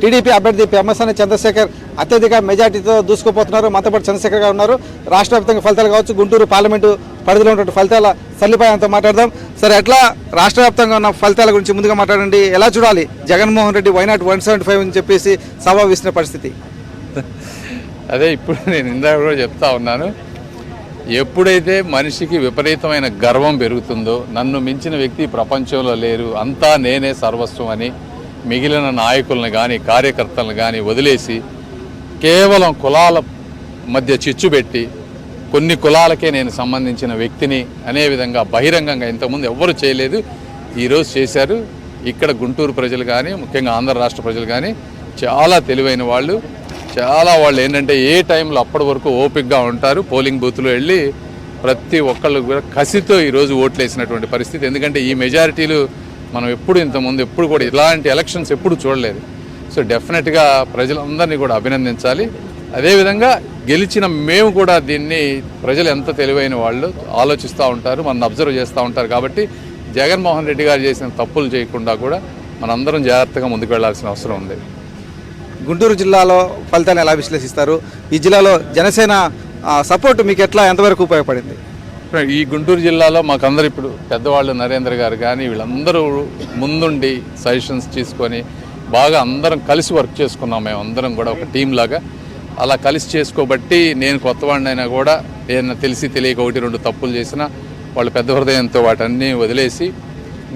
TDP అభ్యర్థి పెమ్మసాని చంద్రశేఖర్ అత్యధిక మెజార్టీతో దూసుకుపోతున్నారు. మనతోపాటు చంద్రశేఖర్ గారు ఉన్నారు. రాష్ట్ర వ్యాప్తంగా ఫలితాలు కావచ్చు. గుంటూరు పార్లమెంటు పరిధిలో ఉన్నటువంటి ఫలితాల సల్లిపాయంతో మాట్లాడదాం. సరే ఎట్లా రాష్ట్ర వ్యాప్తంగా ఉన్న ఫలితాల గురించి ముందుగా మాట్లాడండి. ఎలా చూడాలి? Jagan Mohan Reddy why not one seventy five అని చెప్పేసి సభ పరిస్థితి. అదే ఇప్పుడు నేను ఇందాక కూడా చెప్తా ఉన్నాను. ఎప్పుడైతే మనిషికి విపరీతమైన గర్వం పెరుగుతుందో నన్ను మించిన వ్యక్తి ప్రపంచంలో లేరు. అంతా నేనే సర్వస్వం అని మిగిలిన నాయకులను కానీ కార్యకర్తలను కానీ వదిలేసి కేవలం కులాల మధ్య చిచ్చు పెట్టి కొన్ని కులాలకే నేను సంబంధించిన వ్యక్తిని అనే విధంగా బహిరంగంగా ఇంతకుముందు ఎవ్వరు చేయలేదు. ఈరోజు చేశారు. ఇక్కడ గుంటూరు ప్రజలు కానీ ముఖ్యంగా ఆంధ్ర రాష్ట్ర ప్రజలు కానీ చాలా తెలివైన వాళ్ళు. చాలా వాళ్ళు ఏంటంటే ఏ టైంలో అప్పటి వరకు ఓపిక్గా ఉంటారు. పోలింగ్ బూత్లో వెళ్ళి ప్రతి ఒక్కళ్ళు కూడా కసితో ఈరోజు ఓట్లు వేసినటువంటి పరిస్థితి. ఎందుకంటే ఈ మెజారిటీలు మనం ఎప్పుడు ఇంతకుముందు ఎప్పుడు కూడా ఇలాంటి ఎలక్షన్స్ ఎప్పుడు చూడలేదు. సో డెఫినెట్గా ప్రజలందరినీ కూడా అభినందించాలి. అదేవిధంగా గెలిచిన మేము కూడా దీన్ని ప్రజలు ఎంత తెలివైన వాళ్ళు ఆలోచిస్తూ ఉంటారు మనం అబ్జర్వ్ చేస్తూ ఉంటారు కాబట్టి జగన్మోహన్ రెడ్డి గారు చేసిన తప్పులు చేయకుండా కూడా మనందరం జాగ్రత్తగా ముందుకు వెళ్ళాల్సిన అవసరం ఉంది. గుంటూరు జిల్లాలో ఫలితాన్ని ఎలా విశ్లేషిస్తారు? ఈ జిల్లాలో జనసేన సపోర్ట్ మీకు ఎట్లా? ఎంతవరకు ఉపయోగపడింది? ఈ గుంటూరు జిల్లాలో మాకందరూ ఇప్పుడు పెద్దవాళ్ళు నరేంద్ర గారు కానీ వీళ్ళందరూ ముందుండి సజెషన్స్ తీసుకొని బాగా అందరం కలిసి వర్క్ చేసుకున్నాం మేము అందరం కూడా ఒక టీం లాగా. అలా కలిసి చేసుకోబట్టి నేను కొత్తవాడినైనా కూడా ఏదైనా తెలిసి తెలియక ఒకటి రెండు తప్పులు చేసినా వాళ్ళు పెద్ద హృదయంతో వాటన్నీ వదిలేసి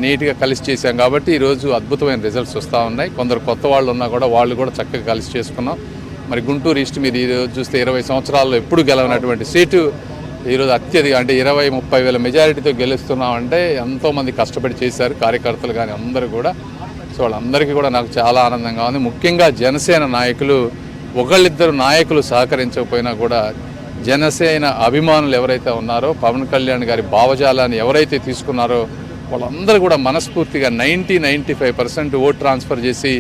నీట్గా కలిసి చేశాం కాబట్టి ఈరోజు అద్భుతమైన రిజల్ట్స్ వస్తూ ఉన్నాయి. కొందరు కొత్త వాళ్ళు ఉన్నా కూడా వాళ్ళు కూడా చక్కగా కలిసి చేసుకున్నాం. మరి గుంటూరు ఈస్ట్ మీరు ఈరోజు చూస్తే ఇరవై సంవత్సరాల్లో ఎప్పుడు గెలవనటువంటి సీటు ఈరోజు అత్యధిక అంటే ఇరవై ముప్పై వేల మెజారిటీతో గెలుస్తున్నామంటే ఎంతోమంది కష్టపడి చేశారు కార్యకర్తలు కానీ అందరూ కూడా. సో వాళ్ళందరికీ కూడా నాకు చాలా ఆనందంగా ఉంది. ముఖ్యంగా జనసేన నాయకులు ఒకళ్ళిద్దరు నాయకులు సహకరించకపోయినా కూడా జనసేన అభిమానులు ఎవరైతే ఉన్నారో పవన్ కళ్యాణ్ గారి భావజాలాన్ని ఎవరైతే తీసుకున్నారో వాళ్ళందరూ కూడా మనస్ఫూర్తిగా ninety ninety five percent vote transfer చేసి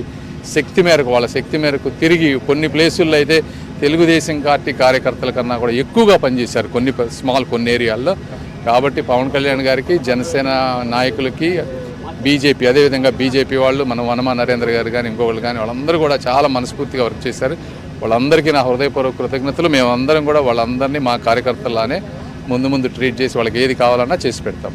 శక్తి మేరకు వాళ్ళ శక్తి మేరకు తిరిగి కొన్ని ప్లేసుల్లో అయితే తెలుగుదేశం పార్టీ కార్యకర్తల కన్నా కూడా ఎక్కువగా పనిచేశారు కొన్ని ప- స్మాల్ కొన్ని ఏరియాల్లో. కాబట్టి పవన్ కళ్యాణ్ గారికి జనసేన నాయకులకి బీజేపీ అదేవిధంగా బీజేపీ వాళ్ళు మన వనమా నరేంద్ర గారు కానీ ఇంకొకళ్ళు కానీ వాళ్ళందరూ కూడా చాలా మనస్ఫూర్తిగా వర్క్ చేశారు. వాళ్ళందరికీ నా హృదయపూర్వక కృతజ్ఞతలు. మేమందరం కూడా వాళ్ళందరినీ మా కార్యకర్తలానే ముందు ముందు ట్రీట్ చేసి వాళ్ళకి ఏది కావాలన్నా చేసి పెడతాం.